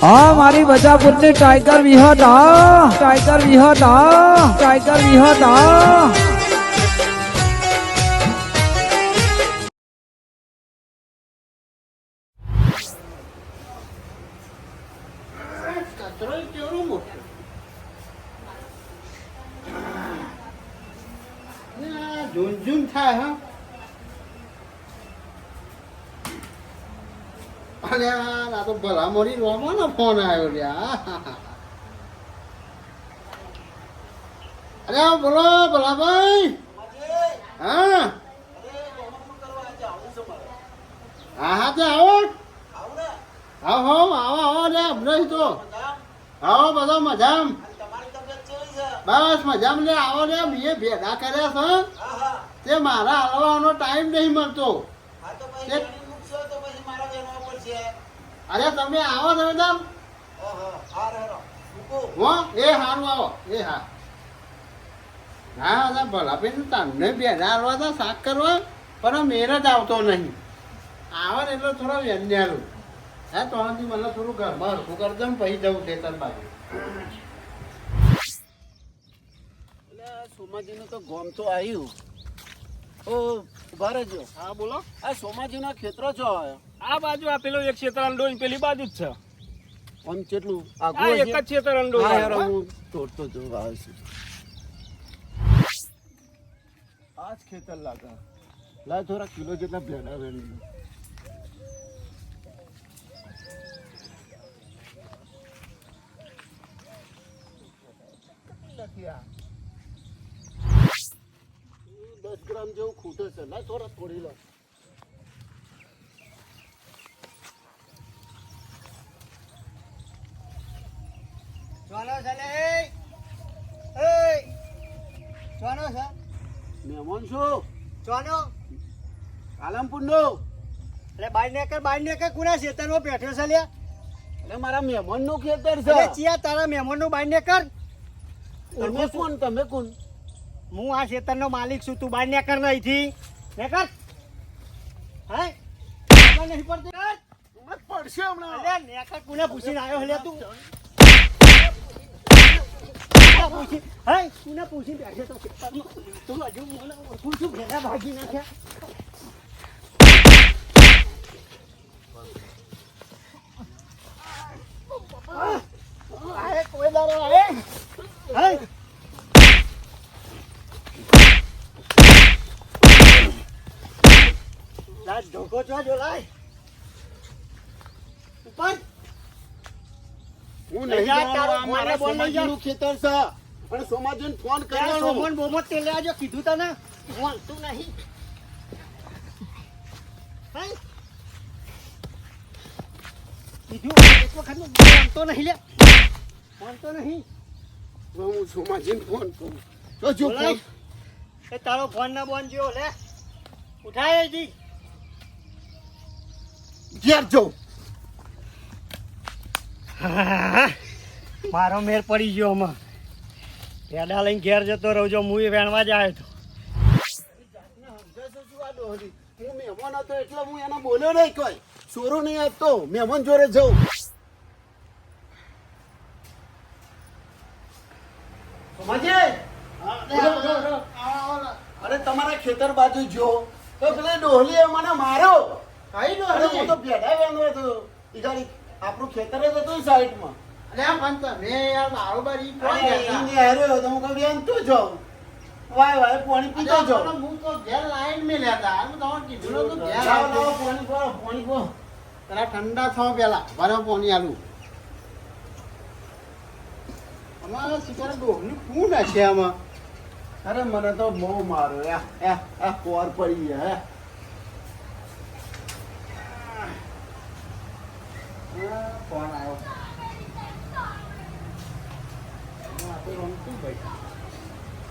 હા મારી બજાપુરની ટાઈગર વિહત હા ટાઈગર વિહત હા ટાઈગર વિહત હા કચરો કેવડો મોટો આ ઝૂન ઝૂન થાય હા અરે આ તો ભલા મોરી રોમો ફોન આવ્યો લ્યા. અરે બોલો, ભલાભાઈ. હા? હા હા તે આવો. આવો આવો આવો રે હમણાં તો. આવો, બધો મજામ. બસ, મજામ લે આવો રે બે ભેગા કર્યા છે તે મારા હલવાનો ટાઈમ નહીં મળતો. અરે તમે આવો તમે તમ હો એ હારું આવો એ હા. હા હા ભલા બેન તમને હલવા હતા શાક કરવા. પણ મેર જ આવતો નહીં. આવે ને એટલે થોડો વ્યંજારું હા તો મને થોડું ઘરમાં હરખું કરજો ને પછી જવું ખેતર બાજુ. સોમાજીનું તો ગોમ તો આવ્યું ઓ ઊભા રહેજો હા બોલો. આ સોમાજીના ખેતરો છો? આ બાજુ આ પેલો એક ક્ષેત્ર અંડો પેલી બાજુ જ છે. આમ કેટલું આ એક જ ક્ષેત્ર અંડો હા યાર હું તોડતો જો આવે છે. આ જ ખેતર લાગે. લા થોડા કિલો જેટલા ભેડા વેણી દસ ગ્રામ જેવું ખૂટે છે. લા થોડા થોડી લો. ચોનો છે એ મહેમાન નો એટલે બાર ને કર કુના ખેતરમાં બેઠો છે લે. એટલે મારા મહેમાનનું ખેતર છે. ચિયા તારા મહેમાનનું બાર ને કર. તમે કોણ તમે કોણ? હું આ ખેતરનો માલિક છું તું બાર ને કર નહીં થી ને કર હે નહીં પડતી. પડશે હમણાં અલ્યા નેકર કુને પૂછીને આવ્યો લે તું પૂછી હે કુને પૂછી તો હજુ મને કોઈ દાડો આએ હે લાજ ધોકો છો જો લાય ઉપર. હું નહીં જાઉં તારો મારા ફોન સોમાજીનું ખેતર છે. પણ સોમાજીને ફોન કર્યો સોમન બોમત તે લેજો કીધું તને. બોલતું નહીં. હે? કીધું એક વખતનું બોલતો નહીં લે. માનતો નહીં. હું સોમાજીને ફોન કરું. જો જો ફોન એ તારો ફોન ના બોન જેવો લે. ઉઠાય જી ઘેર જાઉં મારો મેર પડી ગયો આમાં પેડા લઈને ઘેર જતો રહું જો હું વેણવા જ આવ્યો હતો સમજાશે શું આ ડોહલી? હું મહેમાન હતો એટલે હું એને બોલ્યો નહીં કોઈ સોરો નહીં આપતો મહેમાન જોડે જઉં? અરે તમારા ખેતર બાજુ જો તો ડોહલી ડોહલીએ મને માર્યો કઈ અરે હું તો ભેડા વેણવો હતો. ઈ ગાડી આપણું ખેતર જ હતું સાઈડમાં. અરે પણ તમે યાર બારોબારી અરે ઈ હાર્યો તો હું કહું એમ તું જાઉં વાય વાય પાણી પીતો જો હું તો ઘેર લાઈન મે લેતા હું તો કીધું તો ઘેર આવો. પાણી પો, પાણી પો. તારા ઠંડા થાવ પેલા ભરે પાણી આલું. અમારા સિકાર ડોહની કોણ છે આમાં. અરે મને તો બહુ મારો યા યા આ કોર પડી ગયા હે આ, ફોન આવ્યો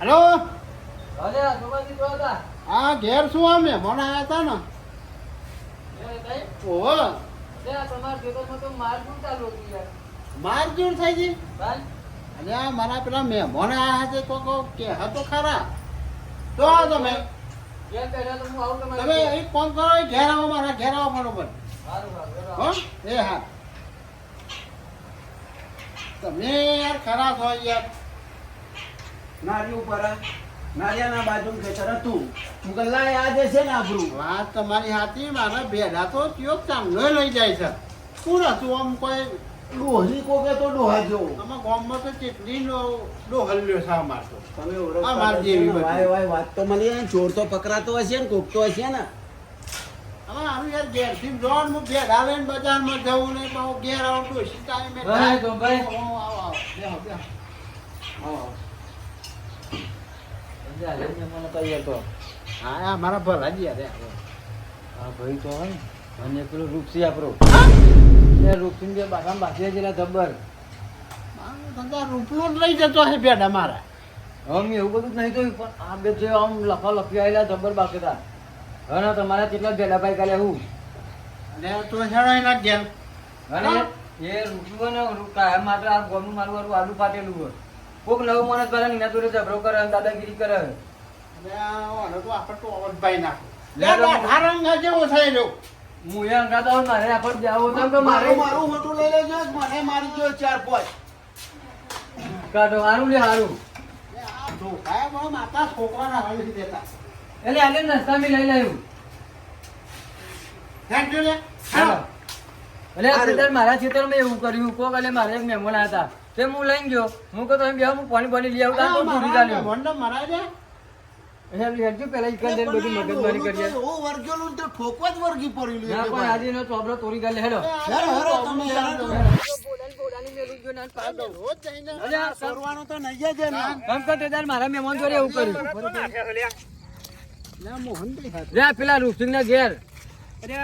હેલો હા ઘેર શું આ મહેમાન આવ્યા હતા ને? ઓહો. થાય થઈ ગઈ? આ મારા પેલા મહેમાન આયા છે તો કહો કે હતો ખરા. તો આ તમે. તમે એક ફોન કરો ઘેર આવો મારા ઘેર આવો બરોબર. હો? એ હા. તમે યાર ખરા છો યાર. નારી ઉપર નારિયાના બાજુ કે હું કહું આજે છે ને આપણું વાત તમારી હાથી મારા ભેડા તો કયો ચાંગલો લઈ જાય છે. શું હતું આમ કોઈ ડોહલી કોકે તો ડોહા જેવો. આમાં ગામમાં તો કેટલી ડોહલ્યો છે અમાર તો. તમે આ મારી જેવી. વાય વાય વાત તો મને ચોર તો પકડાતો હશે ને કોકતો હશે ને. મારા ભલા જ યાર આવો. હા ભાઈ. તો. અને પેલું રૂપસી આપણો. રૂપસી જે બાગામ બાકી છે ધબ્બર રૂપલો જ લઈ જતો હે ભેડા મારા. હવે એવું બધું જ નહીં જોયું પણ આ બે જે આમ લફા લફી આવેલા ધબ્બર બાકી હવે ના તમારા કેટલા ભેલા ભાઈ કાલે હું અને તું હેડો એના ઘેર અને એ રૂપિયો ને રૂ- કાયમ માત્ર આ ગોમનું મારું મારું આલુ પાટેલું હોય. કોક નવું માણસ પહેલા નીના જોડે ઝઘડો કરે અને દાદાગીરી કરે. અને તો આપણે તો અવધભાઈ નાખો. લે તો- જેવો થઈ રહ્યો. હું એ હોય મારે આપણે જાવું તો મારે મારું મોટું લઈ લેજો મને મારી ગયો ચાર પાંચ. કાઢો હારું લે હારું. આ માતા છોકરાના હલ દેતા. એટલે આજે નાસ્તા મેં લઈ લાવ્યું થેન્ક યુ લે. એટલે બધા મારા ખેતરમાં એવું કર્યું. કોક એટલે મારે એક મહેમાન હતા. તે હું લઈને ગયો. હું કહું તમે બે હું પાણી પાણી લઈ આવતા તો પૂરી ચાલ્યો વંડો મરાય દે એટલે હેડજો પેલા ઈકન જઈને બધી મગજમારી કરીએ. હું વર્ગેલું તો ઠોકવા જ વર્ગી પડેલું ના પણ આજે એનો ચોપડો તોડી ગાલે. હેડો હેરો, હેરો, તમે હેરો. રોજ જઈને અરે આ સર- કરવાનું તો નહીં જ ને. આમ કર તે મારા મહેમાન જોડે એવું કર્યું. આ પેલા રૂપસિંહ ના ઘેર. અરે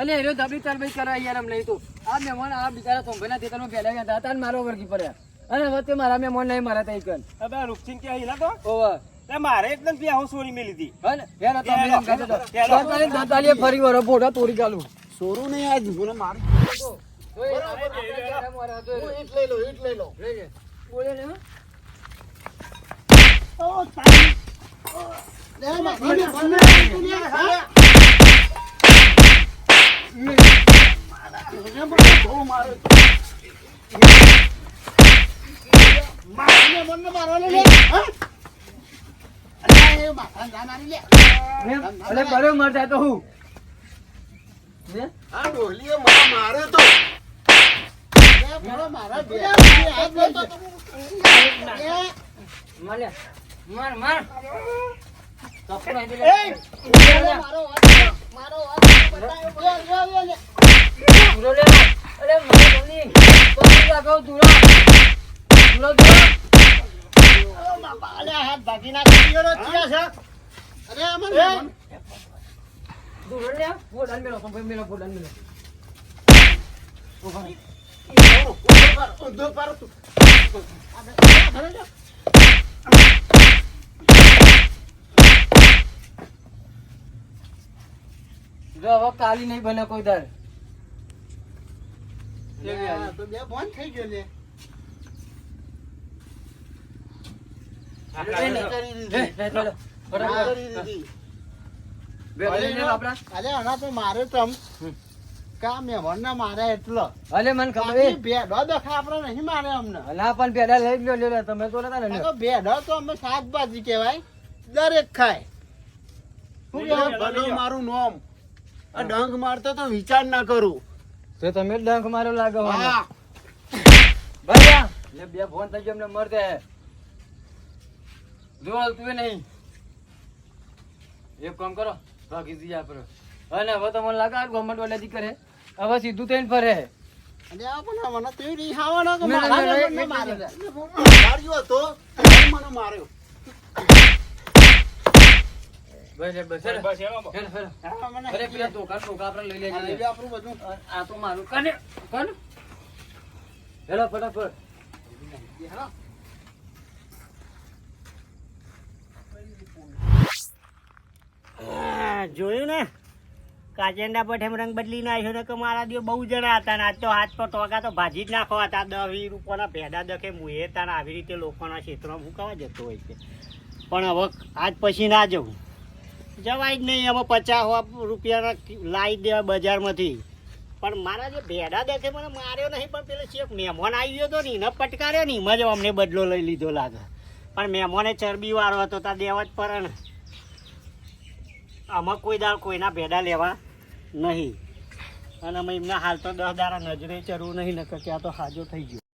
અરે અને તાર દબી તરબી કરવા યાર અમને નહીં તો. આ મહેમાન આ બિચારા સોંભેના ખેતરમાં પહેલા ગયા હતા. મારો વર્ગી પડ્યા. અને હવે તે મારા મહેમાન નહીં મારા તઈ કન. હવે રૂપસિંગ કે અહીં લાગો? ઓવા. તે મારે એકદમ પ્યાહો સોરી મેલી હતી હને યાર. દાતાલીએ ફરી વરો તોડી ગાલું સોરું નહીં આજ મને મારી ઈટ લઈ લો ઈટ લઈ લો બોલે ને હો. અરે એ માથાને જાન આલી લે એમ? અલે બરો મરતા તો હું હે? આ ડોલીએ મને માર્યો તો મારા તો. મારો નાખી દીધો તો ચિયા છે? અરે આમાં મહેમાન. દૂરો લે. ફોડાને મેલો, સંભાઈ મેલો, ફોડાને મેલો. ઊંધો પાડો તું. જો હવે કાલી નહીં બને કોઈ દર તો બે બંધ થઈ ગયો લે. આપડા. મારે તમ કા મારે એટલો? અલે મને ખબર ભેડો દેખા આપણે નહીં મારે અમને. ના પણ પેલા લઈ લ્યો. તમે તો નતા ને ભેડો તો અમે શાકભાજી કહેવાય. દરેક ખાય. શું? મારું નોમ આ ડંખ મારતો તો વિચાર ના કરું. તો તમે ડંખ માર્યો લાગે મને. હા. લે બે ફોન થઈ ગયો અમને મરતે. જો તું નહીં. એક કામ કરો ભાગી જઈએ આપણે. અને હવે તમને લાગે આ ગવર્મેન્ટ વાળા જી કરે હવે સીધું થઈને ફરે. અને આ પણ મને તો નહીં ખાવાનો કે મારા? મેં- મહેમાનને મેં- મારે. માર્યો એને મને માર્યો. બસ બસ હેલો. બસ હેલો, હેલો. આ મને અરે પેલા ટોકા ટોકા આપણે લઈ લેજે. આપણું બધું. આ તો મારું. કને કન? હેલો ફટાફટ. જોયું ને? પર એમ રંગ બદલી નાખ્યો ને કે મારા દિવસ બહુ જણા હતા ને આજ તો હાથ પર ટોકા તો ભાજી જ નાખવા હતા. દસ વીસ રૂપિયાના ભેડા દખે મુએ તારા આવી રીતે લોકોના ક્ષેત્રમાં મૂકવા જતો હોય છે. પણ હવે આજ પછી ના જવું. જવાય જ નહીં એમાં પચાસ રૂપિયાના લાવી દેવા બજારમાંથી. પણ મારા જે ભેડા દેખે મને માર્યો નહીં, પણ પેલો ચેક મહેમાન આવી ગયો હતો ને એને પટકાર્યો ને એમાં જ અમને બદલો લઈ લીધો લાગે. પણ મહેમાને ચરબી વાળો હતો ત્યાં દેવા જ પડે આમાં કોઈ દાળ કોઈના ભેડા લેવા નહીં. અને અમે એમના હાલ તો દસ દારા નજરે ચરવું નહીં, નકર ત્યાં તો હાજો થઈ ગયો.